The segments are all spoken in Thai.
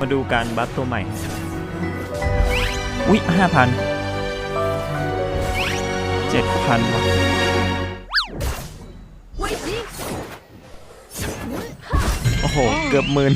มาดูการบัฟตัวใหม่ อุ๊ยห้าพันเจ็ดพันวะ危急！โอ้โห เกือบหมื่น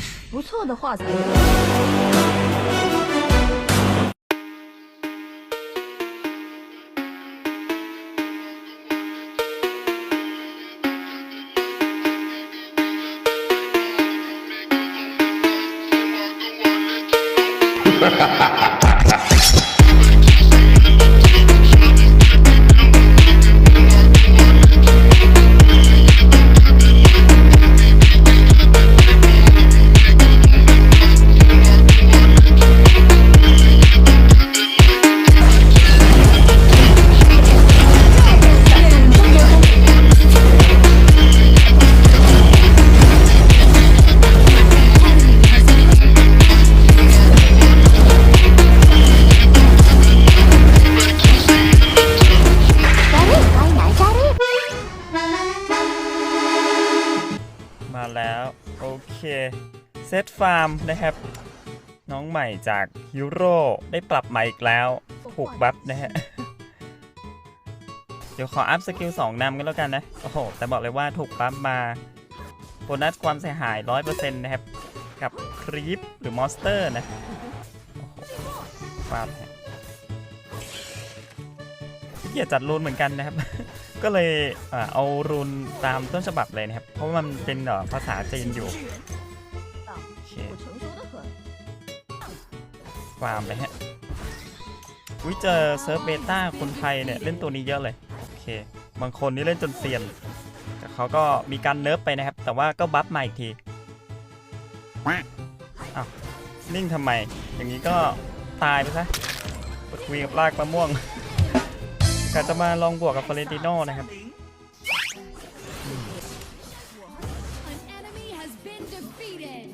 เคเซตฟาร์มนะครับ น้องใหม่จากฮิโร่ได้ปรับใหม่อีกแล้วถูกบัฟนะฮะ เดี๋ยวขออัพสกิล2นำกันแล้วกันนะ โอ้โห แต่บอกเลยว่าถูกบัฟมาโบนัสความเสียหาย 100%นะครับ กับครีปหรือมอนสเตอร์นะโอ้โหฟาดฮะขี้เกียจจัดรูนเหมือนกันนะครับ ก็เลยเอารูนตามต้นฉบับเลยนะครับ เพราะว่ามันเป็นเอ่อภาษาจีนอยู่ ฟาร์มไปฮะวิเจอเซิร์ฟเบต้าคนไทยเนี่ย เล่นตัวนี้เยอะเลย โอเค บางคนนี่เล่นจนเซียนแต่เขาก็มีการเนิร์ฟไปนะครับ แต่ว่าก็บัฟมาอีกทีอ้าวนิ่งทำไม อย่างนี้ก็ตายไปซะกดคุยกับลากมะม่วงกาจะมาลองบวกกับฟลอเรนติโนนะครับ An enemy has been defeated.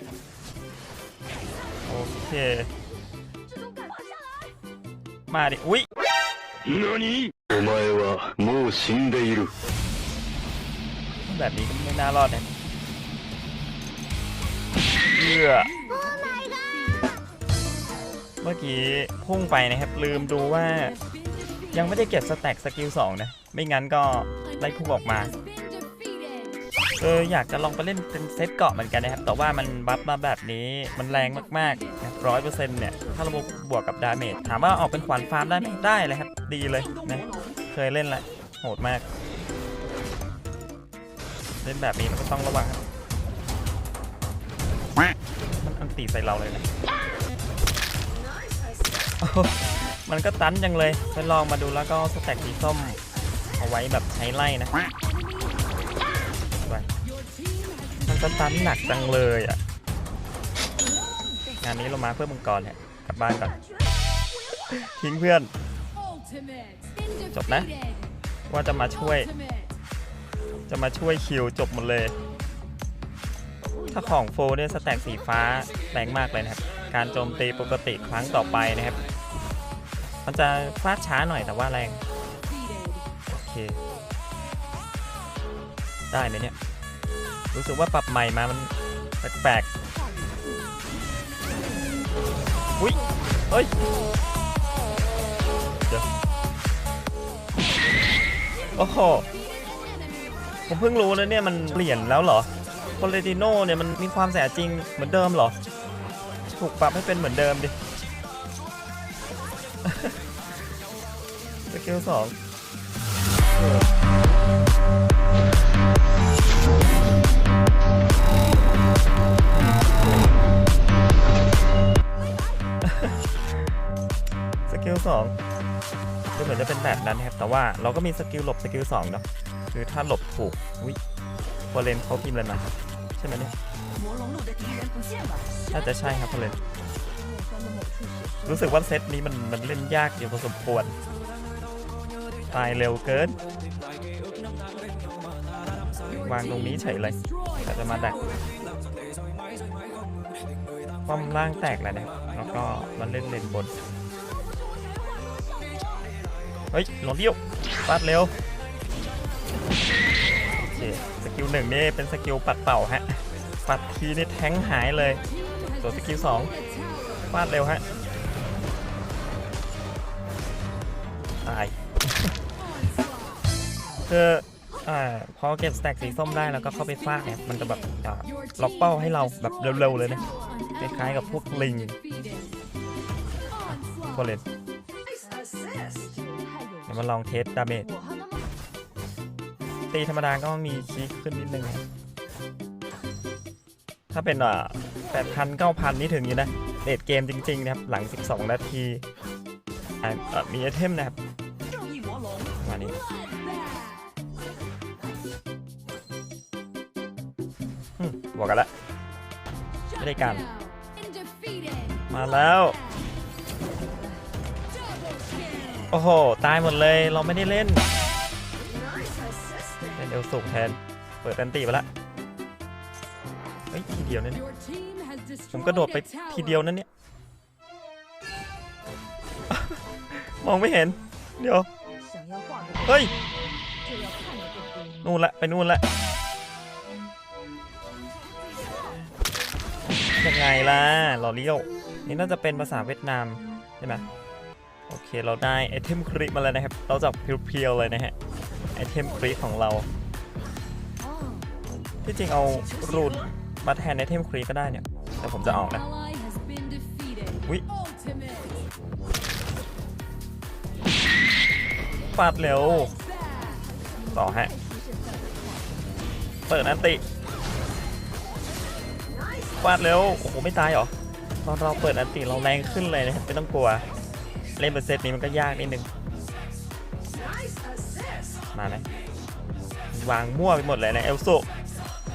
โอเค มาดิ อุ๊ย 何お前はもう死んでいる แบบนี้ก็ไม่น่ารอดนะเอื้อเมื่อกี้พุ่งไปนะครับ ลืมดูว่า ยังไม่ได้เก็บสแต็กสกิล2นะ ไม่งั้นก็ An ไล่พุ่งออกมา has been defeated. เอออยากจะลองไปเล่นเป็นเซตเกาะเหมือนกันนะครับ แต่ว่ามันบัฟมาแบบนี้มันแรงมากๆร้อยเปอร์เซ็นต์เนี่ย ถ้าระบบบวกกับดาเมจถามว่าออกเป็นขวานฟาร์มได้ไหมได้เลยครับ ดีเลยนะ เคยเล่นแหละโหดมาก เล่นแบบนี้มันก็ต้องระวังครับมันอันตีใส่เราเลยนะมันก็ตันจังเลยไปลองมาดูแล้วก็สแต็กสีส้มเอาไว้แบบใช้ไล่นะ มันก็ตันหนักจังเลยอะ งานนี้เรามาเพื่อมังกรเนี่ยกลับบ้านก่อน ทิ้งเพื่อน Ultimate. Been จบนะ defeated. ว่าจะมาช่วย Ultimate. จะมาช่วยคิวจบหมดเลย ถ้าของโฟร์เนี่ยสแต็กสีฟ้าแรงมากเลยนะครับ การโจมตีปกติครั้งต่อไปนะครับ มันจะฟาดช้าหน่อยแต่ว่าแรง Defeated. โอเค ได้ไหมเนี่ย รู้สึกว่าปรับใหม่มามันแปลกๆอุ้ยเฮ้ยเดี๋ยวโอ้โหผมเพิ่งรู้นะเนี่ยมันเปลี่ยนแล้วเหรอโ o เลติโนเนี่ยมันมีความแสจริงเหมือนเดิมเหรอ ถูกปรับให้เป็นเหมือนเดิมดิสกิลสอง สกิลสองก็เหมือนจะเป็นแบบนั้นครับ แต่ว่าเราก็มีสกิลหลบสกิลสองเนาะคือถ้าหลบถูกอุ้ยพอเลนเขาพิมพ์อะไรมาใช่ไหมเนี่ยน่าจะใช่ครับพอเลนรู้สึกว่าเซตนี้มันมันเล่นยากอยู่พอสมควร ตายเร็วเกิน วางตรงนี้เฉยเลยแต่จะมาดักป้อมล่างแตกแล้วนะครับแล้วก็มันเล่นเลนบน เฮ้ยหลงเดียวฟาดเร็ว โอเค สกิลหนึ่งนี่เป็นสกิลปัดเป่าฮะ ปัดทีนี่แทงหายเลย Team ตัวสกิลสองฟาดเร็วฮะ ตาย คืออ่าพอเก็บสแต็กสีส้มได้แล้วก็เข้าไปฟาดเนี่ยมันจะแบบล็อกเป้าให้เราแบบเร็วๆเลยนะคล้ายๆกับพวกลิงโคเลนเดี๋ยวมาลองเทสดาเมจตีธรรมดาก็มีชีขึ้นนิดนึงถ้าเป็นอ่าแปดพันเก้าพันนี่ถึงอยู่นะเดทเกมจริงๆนะครับ หลัง 12 นาทีมีไอเทมนะครับ บอกกันแล้วไม่ได้การ มาแล้ว โอ้โห ตายหมดเลยเราไม่ได้เล่น เล่นเอลสุกแทน เปิดแอนตี้ไปละเฮ้ยทีเดียวนั่นนี่ผมกระโดดไปทีเดียวนั่นเนี่ยมองไม่เห็น เดี๋ยว เฮ้ย นู่นละ ไปนู่นละ ล่ะลอเลี้ยว นี่น่าจะเป็นภาษาเวียดนามใช่ไหมโอเคเราได้ไอเทมคริมาแล้วนะครับ เราจับเพียวๆเลยนะฮะไอเทมคริของเรา ที่จริงเอารูนมาแทนไอเทมครีก็ได้เนี่ย แต่ผมจะออกนะอุ๊ยปาดเร็ว ต่อฮะ เปิดอันติ ฟาดเร็ว โอ้โห ไม่ตายเหรอ ตอนเราเปิดอันติเราแรงขึ้นเลยนะครับ ไม่ต้องกลัว เล่นเป็นเซตนี้มันก็ยากนิดนึง มาไหมวางมั่วไปหมดเลยนะ เอลสุ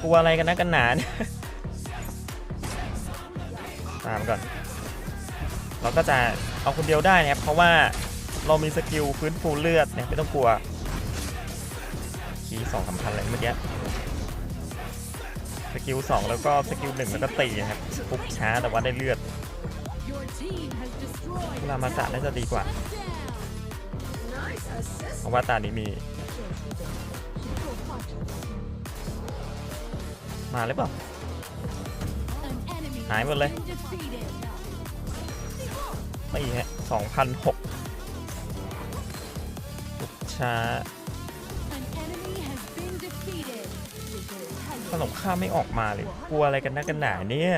กลัวอะไรกันนะกันหนาเนี่ยตามก่อน เราก็จะเอาคนเดียวได้นะครับ เพราะว่าเรามีสกิลฟื้นฟูเลือดเนี่ยไม่ต้องกลัวคีย์สองสำคัญเลยเมื่อกี้ สกิลสองแล้วก็สกิลหนึ่งแล้วก็ตีนะครับปุ๊บช้าแต่ว่าได้เลือดเวลามาสะน่าจะดีกว่าเพราะว่าตานี้มี มาหรือเปล่าหายหมดเลยไม่ฮะสองพันหกช้า ขนมข้าไม่ออกมาเลย กลัวอะไรกันนักกันหนาเนี่ย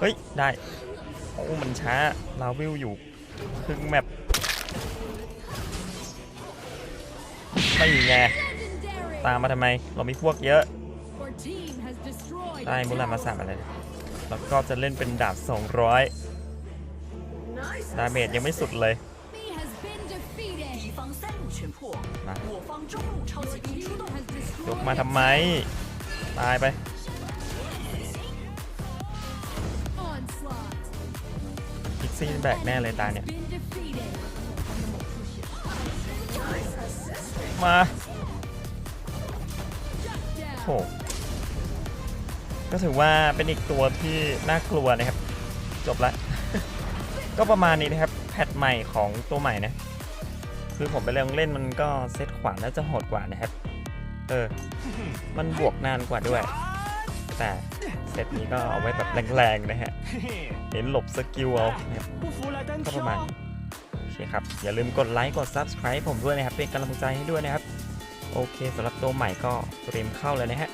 เฮ้ย ได้ โอ้มันช้าลาวิวอยู่ครึ่งแมปไม่ไงตามมาทำไม เรามีพวกเยอะ ได้มุลามาสามอะไรแล้วก็จะเล่นเป็นดาบ 200 ดาเมจยังไม่สุดเลย มาจบมาทำไม ตายไป พิกซี่แบกแน่เลยตาเนี่ย มาโหก็ถือว่าเป็นอีกตัวที่น่ากลัวนะครับ จบละ ก็ประมาณนี้นะครับ แพทใหม่ของตัวใหม่นะ คือผมไปลองเล่นมันก็เซตขวาน่าจะโหดกว่านะครับ เออ มันบวกนานกว่าด้วย แต่เซตนี้ก็เอาไว้แบบแรงๆนะฮะเน้นหลบสกิลเอาครับก็ประมาณโอเคครับ อย่าลืมกดไลค์กด Subscribe ผมด้วยนะครับ เป็นกำลังใจให้ด้วยนะครับ โอเคสำหรับตัวใหม่ก็เตรียมเข้าเลยนะฮะ